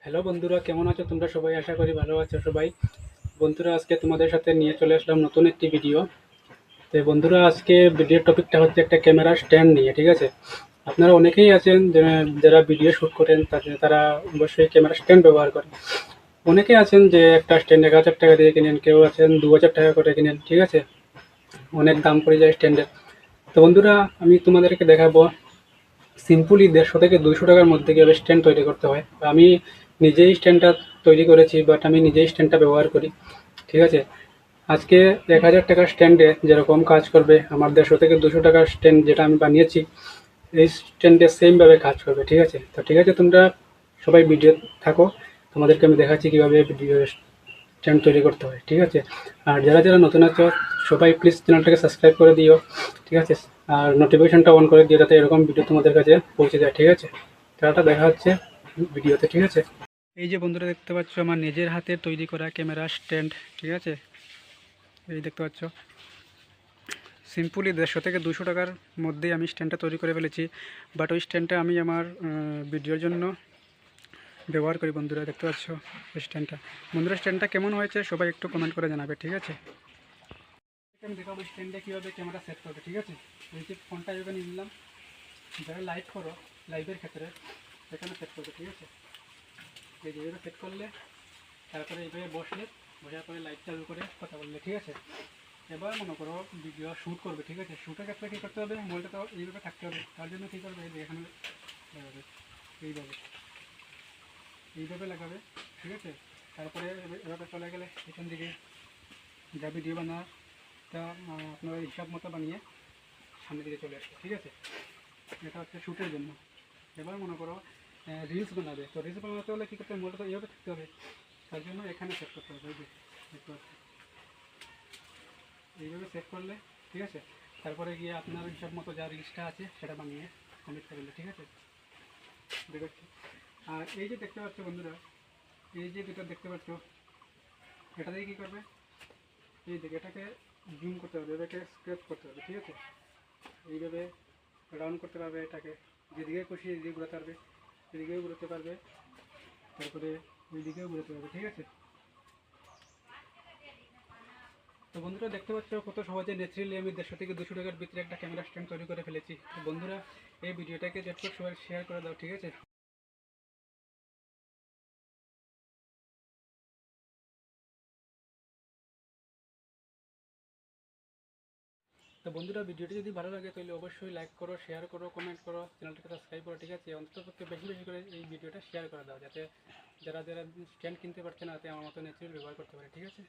Hello বন্ধুরা, কেমন আছো? তোমরা সবাই আশা করি ভালো আছো সবাই। বন্ধুরা, আজকে তোমাদের সাথে নিয়ে চলে আসলাম নতুন একটি ভিডিও তো বন্ধুরা, আজকে ভিডিওর টপিকটা হচ্ছে একটা ক্যামেরা স্ট্যান্ড নিয়ে, ঠিক আছে? আপনারা অনেকেই আছেন যারা- ভিডিও শ্যুট করেন তাদের তারা অবশ্যই ক্যামেরা স্ট্যান্ড ব্যবহার করেন। অনেকে আছেন যে, একটা স্ট্যান্ড এক হাজার টাকা দিয়ে কিনেন, কেউ আছেন দু হাজার টাকা করে কিনেন, ঠিক আছে? অনেক দাম পড়ে যায় স্ট্যান্ডের তো বন্ধুরা, আমি তোমাদেরকে দেখাবো। সিম্পলি দেড়শো থেকে দুশো টাকার মধ্যে কীভাবে স্ট্যান্ড তৈরি করতে হয়। আমি নিজেই স্ট্যান্ডটা তৈরি করেছি বাট আমি নিজেই স্ট্যান্ডটা ব্যবহার করি। ঠিক আছে? আজকে এক হাজার টাকার স্ট্যান্ডে যেরকম কাজ করবে, আমার দেড়শো থেকে দুশো টাকার স্ট্যান্ড যেটা আমি বানিয়েছি, এই স্ট্যান্ডে সেমভাবে কাজ করবে, ঠিক আছে? তো ঠিক আছে, তোমরা সবাই ভিডিও থাকো, তোমাদেরকে আমি দেখাচ্ছি কীভাবে ভিডিও স্ট্যান্ড তৈরি করতে হয়, ঠিক আছে? আর যারা যারা নতুন আছো, সবাই প্লিজ চ্যানেলটাকে সাবস্ক্রাইব করে দিও, ঠিক আছে? আর নোটিফিকেশনটা অন করে দিও, যাতে এরকম ভিডিও তোমাদের কাছে পৌঁছে যায়, ঠিক আছে? তারাটা দেখা হচ্ছে ভিডিওতে, ঠিক আছে? এই যে বন্ধুরা দেখতে পাচ্ছ, আমার নিজের হাতে তৈরি করা ক্যামেরা স্ট্যান্ড, ঠিক আছে? এই দেখতে পাচ্ছ। সিম্পলি দেড়শো থেকে দুশো টাকার মধ্যেই আমি স্ট্যান্ডটা তৈরি করে ফেলেছি। বাট ওই স্ট্যান্ডটা আমি আমার ভিডিওর জন্য ব্যবহার করি বন্ধুরা, দেখতে পাচ্ছ ওই স্ট্যান্ডটা। বন্ধুরা, স্ট্যান্ডটা কেমন হয়েছে সবাই একটু কমেন্ট করে জানাবে, ঠিক আছে? আমি দেখাবো স্ট্যান্ডে কীভাবে ক্যামেরা সেট করবে, ঠিক আছে? এই যে ফোনটা এভাবে নিয়ে নিলাম, যারা লাইভ করো লাইভের ক্ষেত্রে সেখানে সেট করবে, ঠিক আছে? এই এইভাবে সেট করলে তারপরে এইভাবে বসলে, বসার পরে লাইট চালু করে কথা বললে, ঠিক আছে? এবার মনে করো ভিডিও শ্যুট করবে, ঠিক আছে? শ্যুটের ক্ষেত্রে কী করতে হবে? মোবাইলটা তো এইভাবে থাকতে হবে। তার জন্য কী করবে? এখানে লাগাবে এইভাবে এইভাবে লাগাবে, ঠিক আছে? তারপরে এভাবে- চলে গেলে এখান থেকে যা ভিডিও বানা তা আপনারা হিসাব মতো বানিয়ে সামনের দিকে চলে আসবে, ঠিক আছে? এটা হচ্ছে শ্যুটের জন্য। এবার মনে করো রিলস বানাবে। তো রিলস বানাতে হলে কী করতে হবে? মোবাইলটা তো এইভাবে থাকতে হবে। তার জন্য এখানে সেট করতে হবে। এইভাবে সেট করলে, ঠিক আছে? তারপরে গিয়ে আপনার হিসাব মতো যা রিলসটা আছে, সেটা বানিয়ে কমপ্লিট করলে ঠিক আছে? দেখাচ্ছি আর এই যে দেখতে পাচ্ছ বন্ধুরা, এই যে দুটো দেখতে পাচ্ছ, এটা দিয়ে কী করবে? এই দিকে এটাকে জুম করতে হবে, এটাকে স্ক্রেচ করতে হবে, ঠিক আছে? এইভাবে রাউন্ড করতে পারবে এটাকে, যেদিকে খুশি এদিকে ঘুরাতে পারবে। এদিকেও ঘুরতে পারবে। তারপরে ওই দিকেও ঘুরাতে পারবে, ঠিক আছে? তো বন্ধুরা, দেখতে পাচ্ছ কত সহজে ন্যাচারালি আমি দেড়শো থেকে দুশো টাকার ভিতরে একটা ক্যামেরা স্ট্যান্ড তৈরি করে ফেলেছি। তো বন্ধুরা, এই ভিডিওটাকে যতটুকু সবাই শেয়ার করে দাও, ঠিক আছে? তো বন্ধুরা, ভিডিওটি যদি ভালো লাগে, তাহলে অবশ্যই লাইক করো শেয়ার করো কমেন্ট করো চ্যানেলটাকে সাবস্ক্রাইব করো, ঠিক আছে? অন্ততপক্ষে বেশি বেশি করে এই ভিডিওটা শেয়ার করে দাও, যাতে যারা যারা স্ট্যান্ড কিনতে পারছে না, তাতে আমার মতো ন্যাচারাল ব্যবহার করতে পারে, ঠিক আছে?